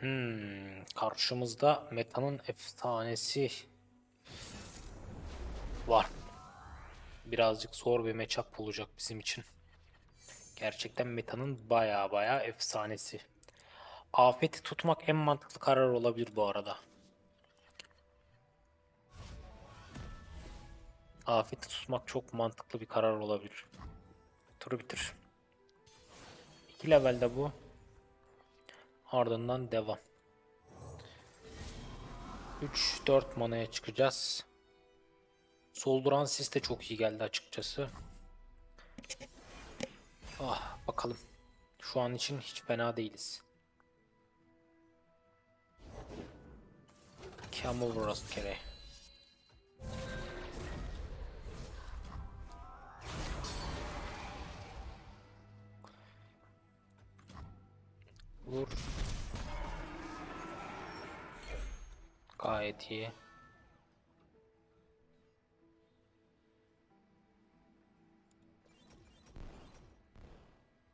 Hmm, karşımızda metanın efsanesi var. Birazcık zor bir matchup olacak bizim için. Gerçekten metanın baya baya efsanesi. Afeti tutmak en mantıklı karar olabilir bu arada. Afeti tutmak çok mantıklı bir karar olabilir. Turu bitir. 2 levelde bu. Ardından devam. 3-4 manaya çıkacağız. Solduran sis de çok iyi geldi açıkçası. Ah bakalım. Şu an için hiç fena değiliz. Camel rastgele. Vur. İyi.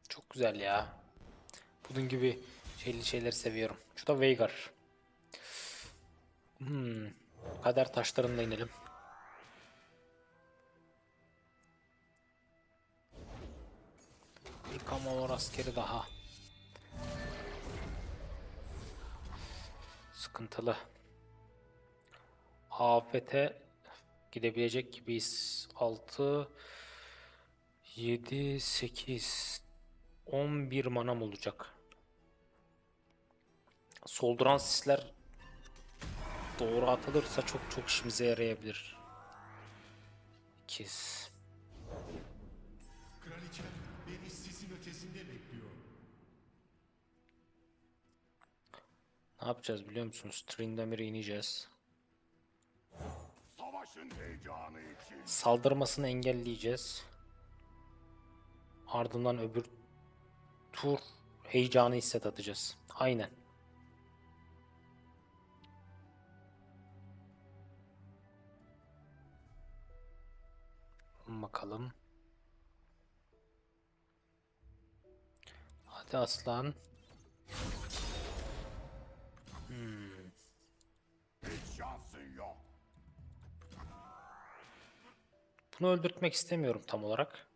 Çok güzel ya. Bunun gibi şeyli şeyleri seviyorum. Şu da Veigar. Hmm. Kader taşlarına inelim. Bir Kamalo askeri daha. Sıkıntılı. Afete gidebilecek gibiyiz. 6 7 8 11 manam olacak. Solduran sisler doğru atılırsa çok çok işimize yarayabilir. İkiz. Kraliçem beni sisin ötesinde bekliyor. Ne yapacağız biliyor musunuz? Trindamir'e ineceğiz. Saldırmasını engelleyeceğiz. Ardından öbür tur heyecanı hissettireceğiz. Aynen. Bakalım. Hadi aslan. Bunu öldürtmek istemiyorum tam olarak.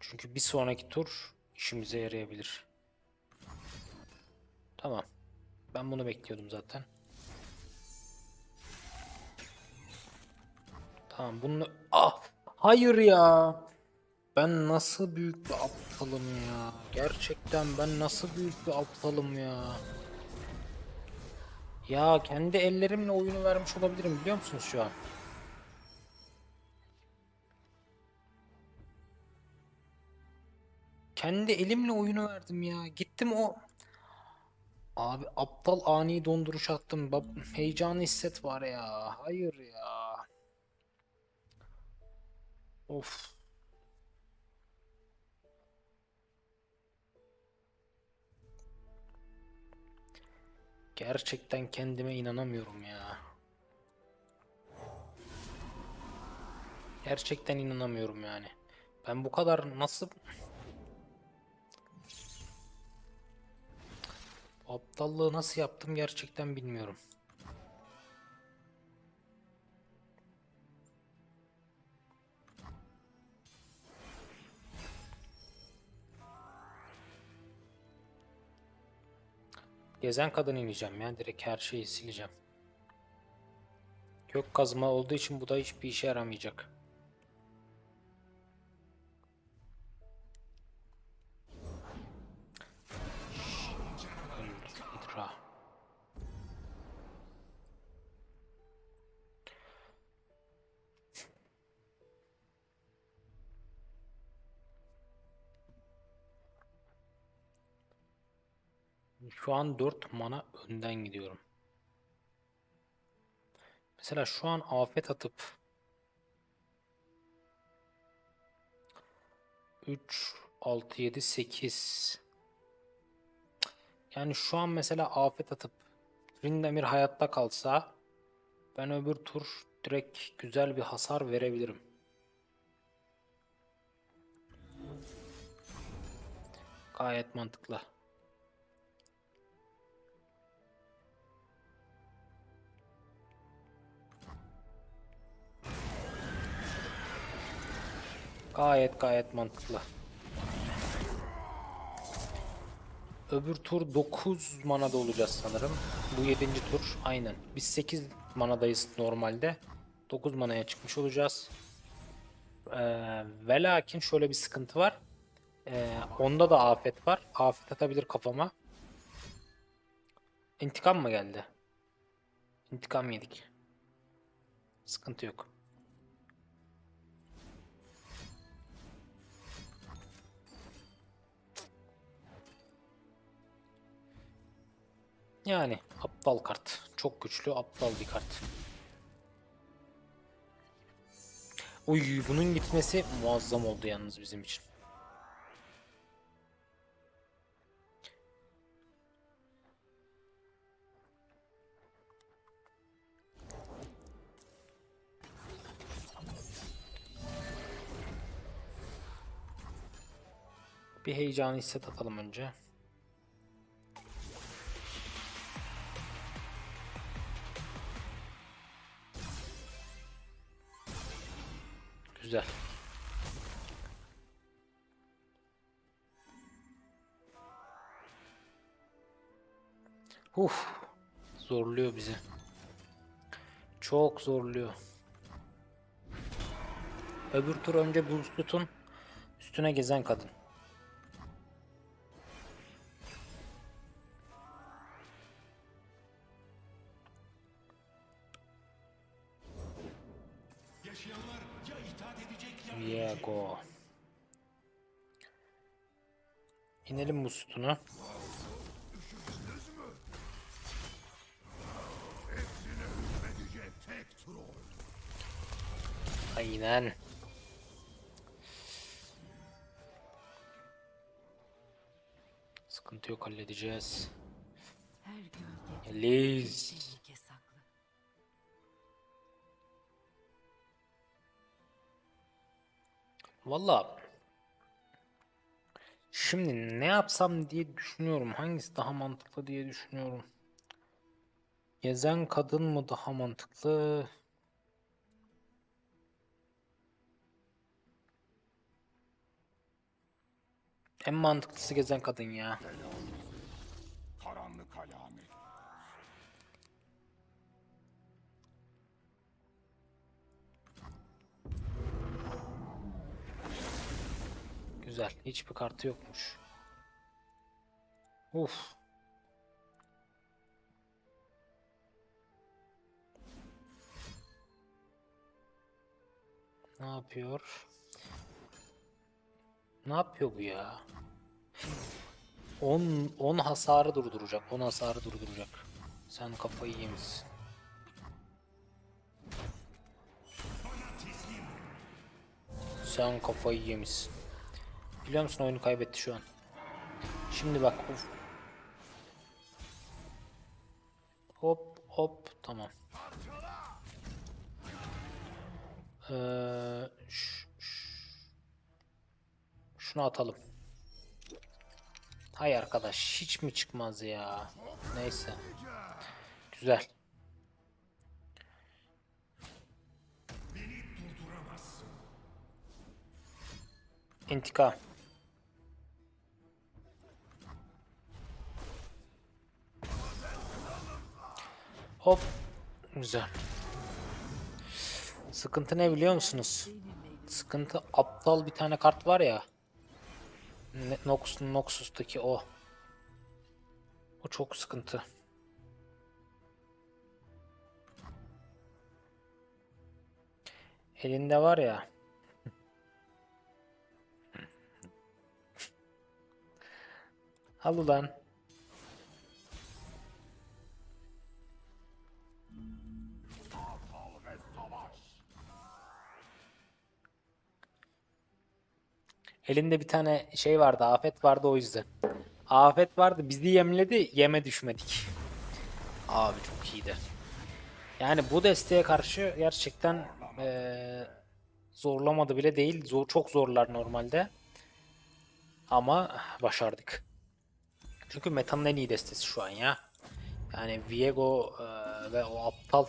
Çünkü bir sonraki tur işimize yarayabilir. Tamam. Ben bunu bekliyordum zaten. Tamam bunu... Ah! Hayır ya! Ben nasıl büyük bir aptalım ya. Gerçekten ben nasıl büyük bir aptalım ya. Ya kendi ellerimle oyunu vermiş olabilirim biliyor musunuz şu an? Kendi elimle oyunu verdim ya. Gittim o Abi aptal ani donduruş attım. Bab heyecanı hisset var ya. Hayır ya. Of. Gerçekten kendime inanamıyorum ya. Gerçekten inanamıyorum yani. Ben bu kadar nasıl aptallığı nasıl yaptım gerçekten bilmiyorum. Gezen kadın ineceğim ya. Direkt her şeyi sileceğim. Gök kazma olduğu için bu da hiçbir işe yaramayacak. Şu an 4 mana önden gidiyorum. Mesela şu an afet atıp 3 6 7 8 yani şu an mesela afet atıp Rindamir hayatta kalsa ben öbür tur direkt güzel bir hasar verebilirim. Gayet mantıklı. Gayet gayet mantıklı. Öbür tur 9 manada olacağız sanırım. Bu 7. tur aynen. Biz 8 manadayız normalde. 9 manaya çıkmış olacağız. Ee, ve lakin şöyle bir sıkıntı var. Ee, onda da afet var. Afet atabilir kafama. İntikam mı geldi? İntikam yedik. Sıkıntı yok. Yani aptal kart. Çok güçlü aptal bir kart. Uy bunun gitmesi muazzam oldu yalnız bizim için. Bir heyecanı hisset atalım önce. Uf, zorluyor bizi. Çok zorluyor. Öbür tur önce buz tutun. Üstüne gezen kadın. Ya Viego. İnelim bu sütuna. Aynen. Sıkıntı yok halledeceğiz. Liz. Valla şimdi ne yapsam diye düşünüyorum. Hangisi daha mantıklı diye düşünüyorum. Gezen kadın mı daha mantıklı? En mantıklısı gezen kadın ya. Karanlık alamet. Güzel. Hiçbir kartı yokmuş. Uf. Ne yapıyor? Ne yapıyor bu ya? 10 10 hasarı durduracak. 10 hasarı durduracak. Sen kafayı yemişsin. Sen kafayı yemişsin. Biliyor musun oyunu kaybetti şu an. Şimdi bak. Uf. Hop hop tamam. Ee, ş- ş- şunu atalım. Hay arkadaş hiç mi çıkmaz ya? Neyse. Güzel. İntikam. Hop. Güzel. Sıkıntı ne biliyor musunuz? Sıkıntı aptal bir tane kart var ya. Nox, Noxus'taki o. O çok sıkıntı. Elinde var ya. Al ulan. Elinde bir tane şey vardı, afet vardı o yüzden. Afet vardı, bizi yemledi, yeme düşmedik. Abi çok iyiydi. Yani bu desteğe karşı gerçekten eee, zorlamadı bile değil. Zor, çok zorlar normalde. Ama başardık. Çünkü Meta'nın en iyi destesi şu an ya. Yani Viego eee, ve o aptal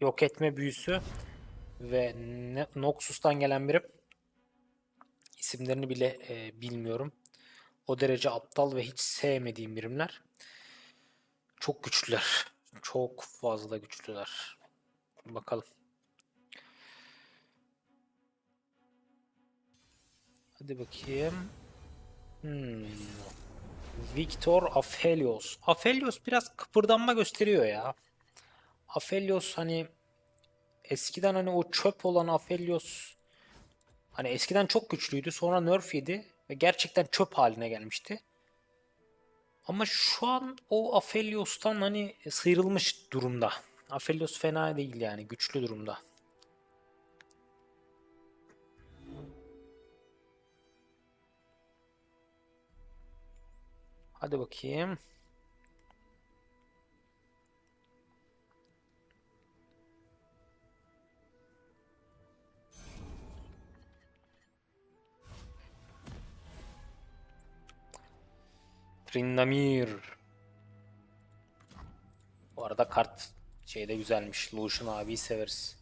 yok etme büyüsü ve Ne- Noxus'tan gelen birim isimlerini bile e, bilmiyorum. O derece aptal ve hiç sevmediğim birimler. Çok güçlüler. Çok fazla güçlüler. Bakalım. Hadi bakayım. Hmm. Victor Aphelios. Aphelios biraz kıpırdanma gösteriyor ya. Aphelios hani eskiden hani o çöp olan Aphelios hani eskiden çok güçlüydü sonra nerf yedi ve gerçekten çöp haline gelmişti. Ama şu an o Aphelios'tan hani sıyrılmış durumda. Aphelios fena değil yani güçlü durumda. Hadi bakayım. Tryndamere. Bu arada kart şeyde güzelmiş. Lucian abiyi severiz.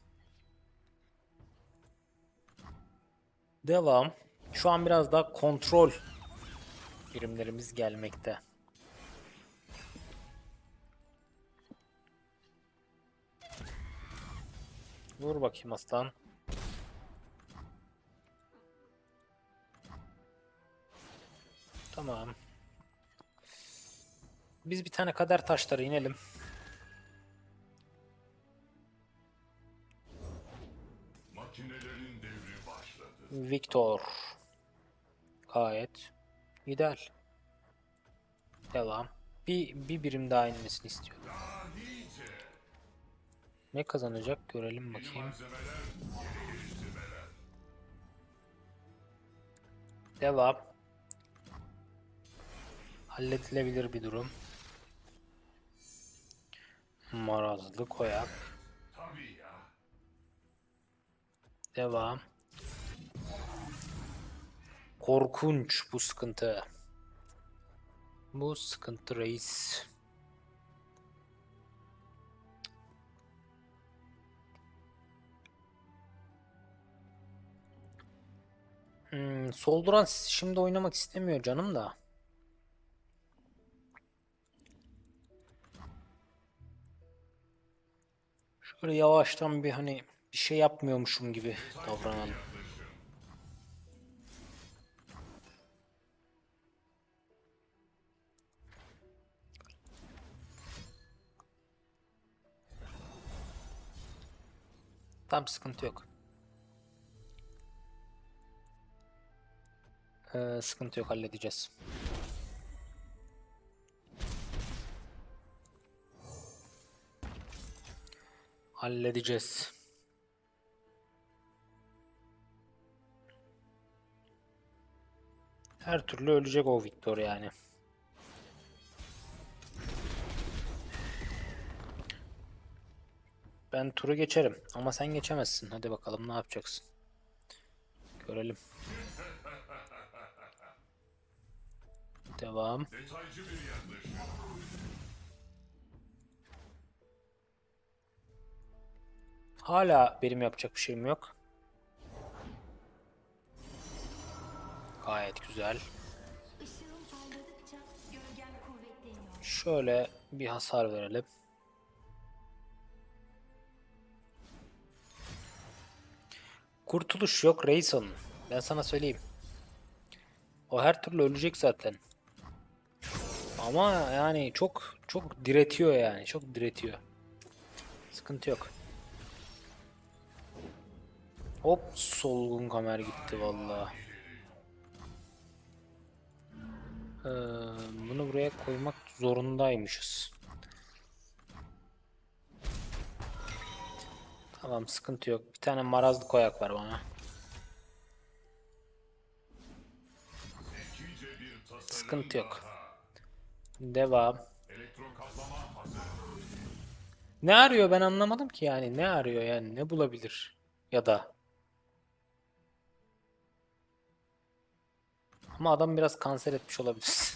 Devam. Şu an biraz daha kontrol birimlerimiz gelmekte. Vur bakayım aslan. Tamam. Biz bir tane kader taşları inelim. Makinelerin devri başladı. Victor. Gayet ideal. Devam. Bir, bir birim daha inmesini istiyorum. Ne kazanacak görelim bakayım. Devam. Halledilebilir bir durum. Marazlı koyak. Devam. Korkunç bu sıkıntı. Bu sıkıntı reis. Hmm, solduran şimdi oynamak istemiyor canım da. Şöyle yavaştan bir hani bir şey yapmıyormuşum gibi davranalım. Tam sıkıntı yok. Ee, sıkıntı yok halledeceğiz. Halledeceğiz. Her türlü ölecek o Victor yani. Ben turu geçerim ama sen geçemezsin. Hadi bakalım ne yapacaksın. Görelim. Devam. Hala benim yapacak bir şeyim yok. Gayet güzel. Şöyle bir hasar verelim. Kurtuluş yok reis onun. Ben sana söyleyeyim. O her türlü ölecek zaten. Ama yani çok çok diretiyor yani. Çok diretiyor. Sıkıntı yok. Hop solgun kamer gitti vallahi. Ee, bunu buraya koymak zorundaymışız. Tamam sıkıntı yok. Bir tane marazlı koyak var bana. Sıkıntı yok. Devam. Ne arıyor ben anlamadım ki yani. Ne arıyor yani? Ne bulabilir? Ya da. Ama adam biraz kanser etmiş olabilir.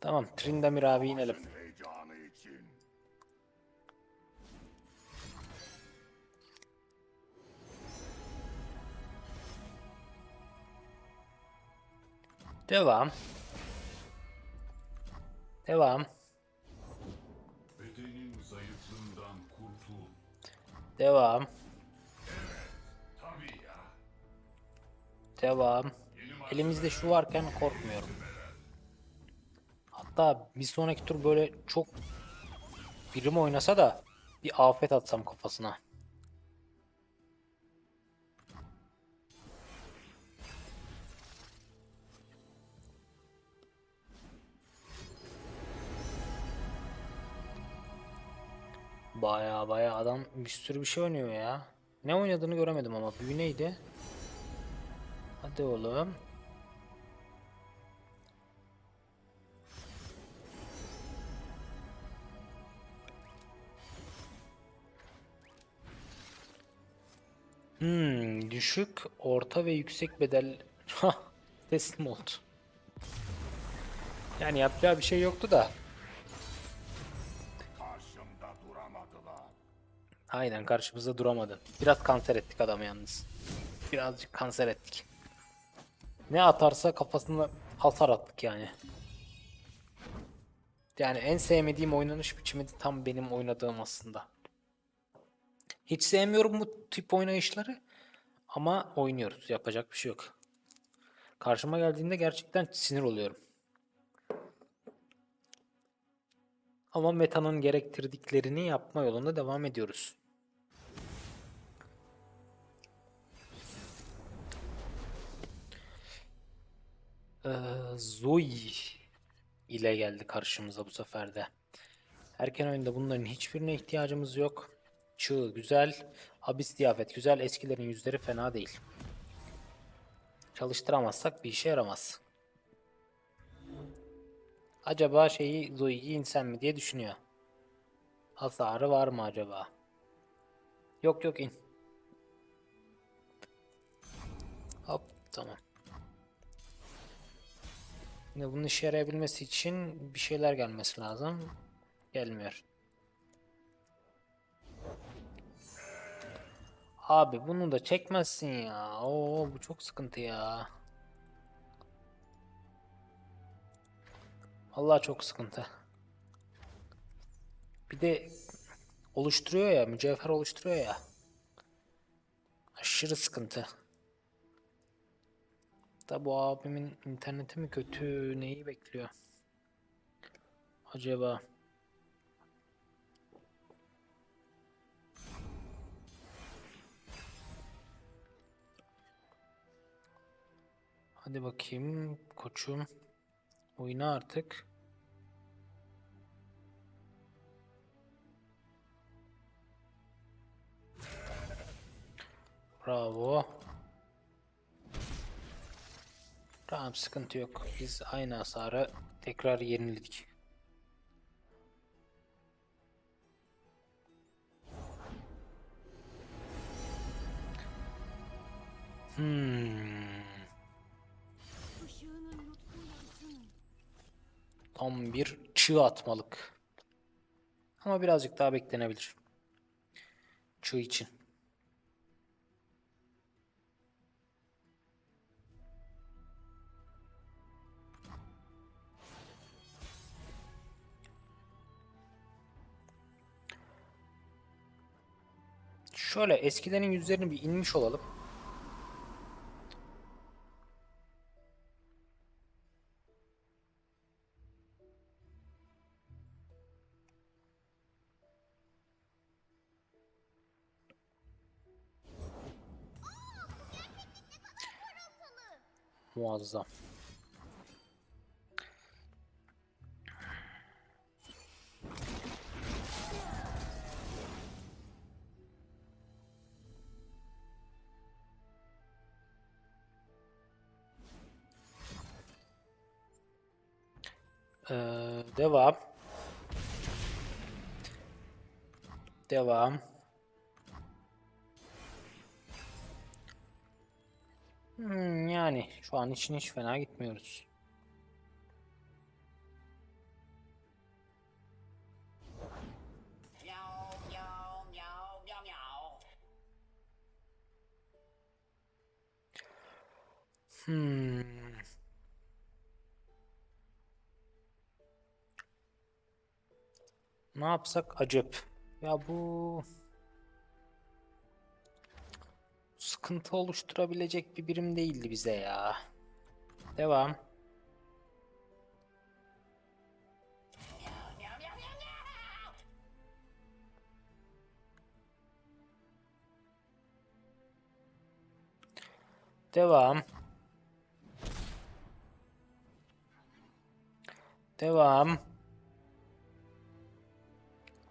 tamam Trindamir abi inelim. Devam. Devam. Devam. Devam. Elimizde şu varken korkmuyorum. Hatta bir sonraki tur böyle çok birim oynasa da bir afet atsam kafasına. Baya baya adam bir sürü bir şey oynuyor ya. Ne oynadığını göremedim ama büyü neydi? Hadi oğlum. Hmm, düşük, orta ve yüksek bedel teslim oldu. Yani yapacağı bir şey yoktu da. Aynen karşımızda duramadı. Biraz kanser ettik adamı yalnız. Birazcık kanser ettik. Ne atarsa kafasına hasar attık yani. Yani en sevmediğim oynanış biçimi de tam benim oynadığım aslında. Hiç sevmiyorum bu tip oynayışları. Ama oynuyoruz. Yapacak bir şey yok. Karşıma geldiğinde gerçekten sinir oluyorum. Ama metanın gerektirdiklerini yapma yolunda devam ediyoruz. Ee, Zoe ile geldi karşımıza bu sefer de. Erken oyunda bunların hiçbirine ihtiyacımız yok. Çığ güzel, habis ziyafet güzel, eskilerin yüzleri fena değil. Çalıştıramazsak bir işe yaramaz. Acaba şeyi Zoe'yi insem mi diye düşünüyor. Hasarı var mı acaba? Yok yok in. Hop tamam. Şimdi bunun işe yarayabilmesi için bir şeyler gelmesi lazım. Gelmiyor. Abi bunu da çekmezsin ya. Oo bu çok sıkıntı ya. Vallahi çok sıkıntı. Bir de oluşturuyor ya, mücevher oluşturuyor ya. Aşırı sıkıntı. Da bu abimin interneti mi kötü, neyi bekliyor? Acaba? Hadi bakayım koçum. Oyna artık. Bravo. Tamam sıkıntı yok. Biz aynı hasarı tekrar yeniledik. Hmm. Tam bir çığ atmalık. Ama birazcık daha beklenebilir. Çığ için. Şöyle eskilerin yüzlerini bir inmiş olalım. Muazzam. Ee, devam. Devam. Hmm, yani şu an için hiç fena gitmiyoruz. Hmm. Ne yapsak acep. Ya bu sıkıntı oluşturabilecek bir birim değildi bize ya. Devam. Devam. Devam.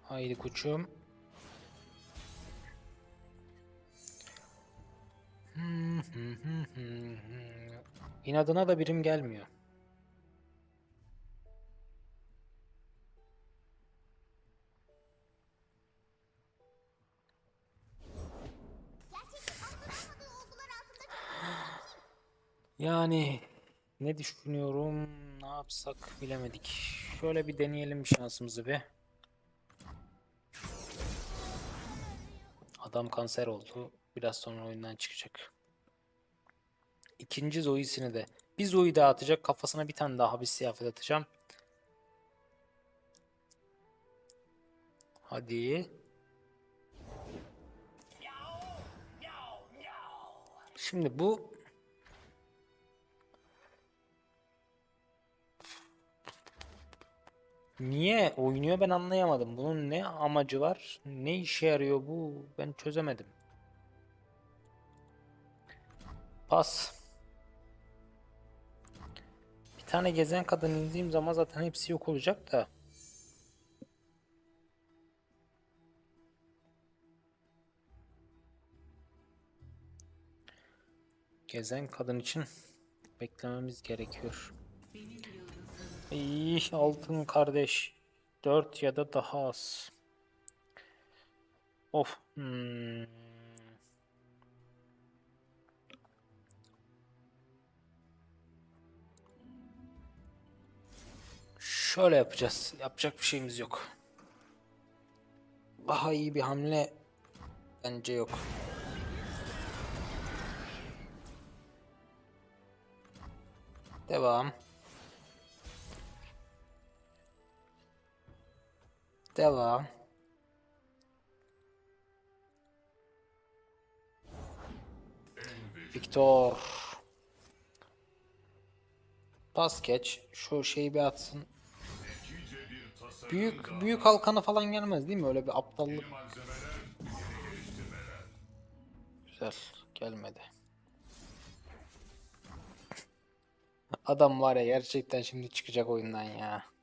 Haydi koçum. İnadına da birim gelmiyor. Yani ne düşünüyorum? Ne yapsak bilemedik. Şöyle bir deneyelim şansımızı bir. Adam kanser oldu. Biraz sonra oyundan çıkacak. İkinci Zoe'sini de. Bir Zoe daha atacak. Kafasına bir tane daha habis ziyafet atacağım. Hadi. Şimdi bu Niye oynuyor ben anlayamadım. Bunun ne amacı var? Ne işe yarıyor bu? Ben çözemedim. Pas. Bir tane gezen kadın indiğim zaman zaten hepsi yok olacak da. Gezen kadın için beklememiz gerekiyor. İyi altın kardeş. 4 ya da daha az. Of. hmm. Şöyle yapacağız. Yapacak bir şeyimiz yok. Daha iyi bir hamle bence yok. Devam. Devam. Victor. Pas geç. Şu şeyi bir atsın. Büyük büyük halkanı falan gelmez değil mi? Öyle bir aptallık. Güzel. Gelmedi. Adam var ya gerçekten şimdi çıkacak oyundan ya.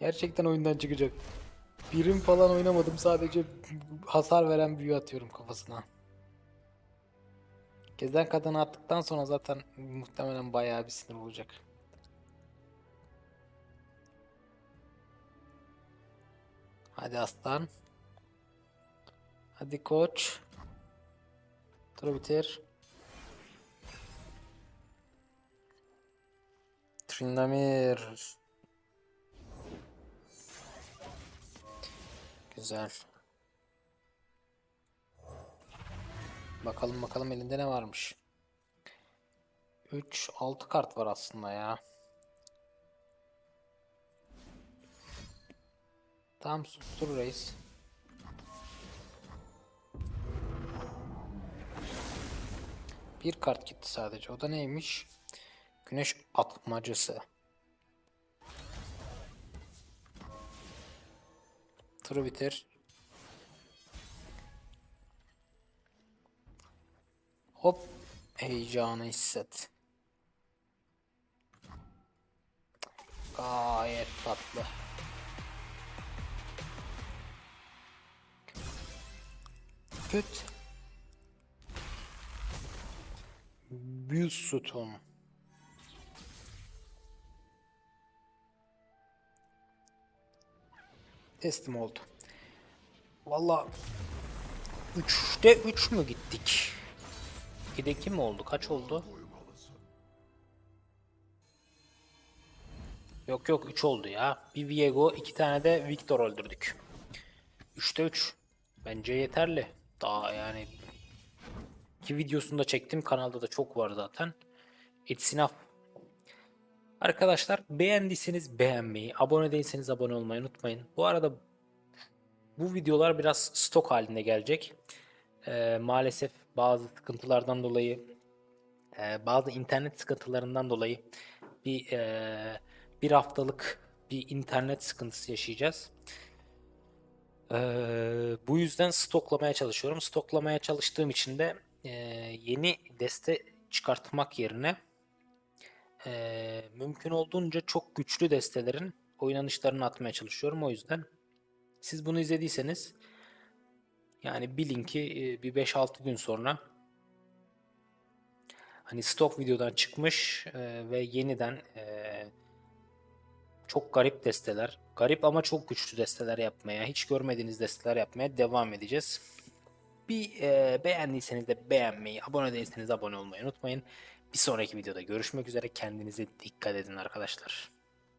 Gerçekten oyundan çıkacak. Birim falan oynamadım sadece hasar veren büyü atıyorum kafasına. Gezen kadını attıktan sonra zaten muhtemelen bayağı bir sinir olacak. Hadi aslan. Hadi koç. Turu bitir. Trindamir. Güzel. Bakalım bakalım elinde ne varmış. 3 6 kart var aslında ya. Tamam sustur reis. Bir kart gitti sadece. O da neymiş? Güneş atmacısı. Turu bitir. Hop. Heyecanı hisset. Gayet tatlı. Kötü. Büyü Teslim oldu. Valla 3'te 3 mü gittik? 2'de 2 mi oldu? Kaç oldu? Yok yok 3 oldu ya. Bir Viego, iki tane de Victor öldürdük. 3'te 3. Bence yeterli. Daha yani iki videosunu da çektim. Kanalda da çok var zaten. It's enough. Arkadaşlar beğendiyseniz beğenmeyi, abone değilseniz abone olmayı unutmayın. Bu arada bu videolar biraz stok halinde gelecek. Ee, maalesef bazı sıkıntılardan dolayı, e, bazı internet sıkıntılarından dolayı bir e, bir haftalık bir internet sıkıntısı yaşayacağız. Ee, bu yüzden stoklamaya çalışıyorum. Stoklamaya çalıştığım için de e, yeni deste çıkartmak yerine e, mümkün olduğunca çok güçlü destelerin oynanışlarını atmaya çalışıyorum. O yüzden siz bunu izlediyseniz yani bilin ki e, bir 5-6 gün sonra hani stok videodan çıkmış e, ve yeniden e, çok garip desteler, garip ama çok güçlü desteler yapmaya, hiç görmediğiniz desteler yapmaya devam edeceğiz. Bir e, beğendiyseniz de beğenmeyi, abone değilseniz abone olmayı unutmayın. Bir sonraki videoda görüşmek üzere. Kendinize dikkat edin arkadaşlar.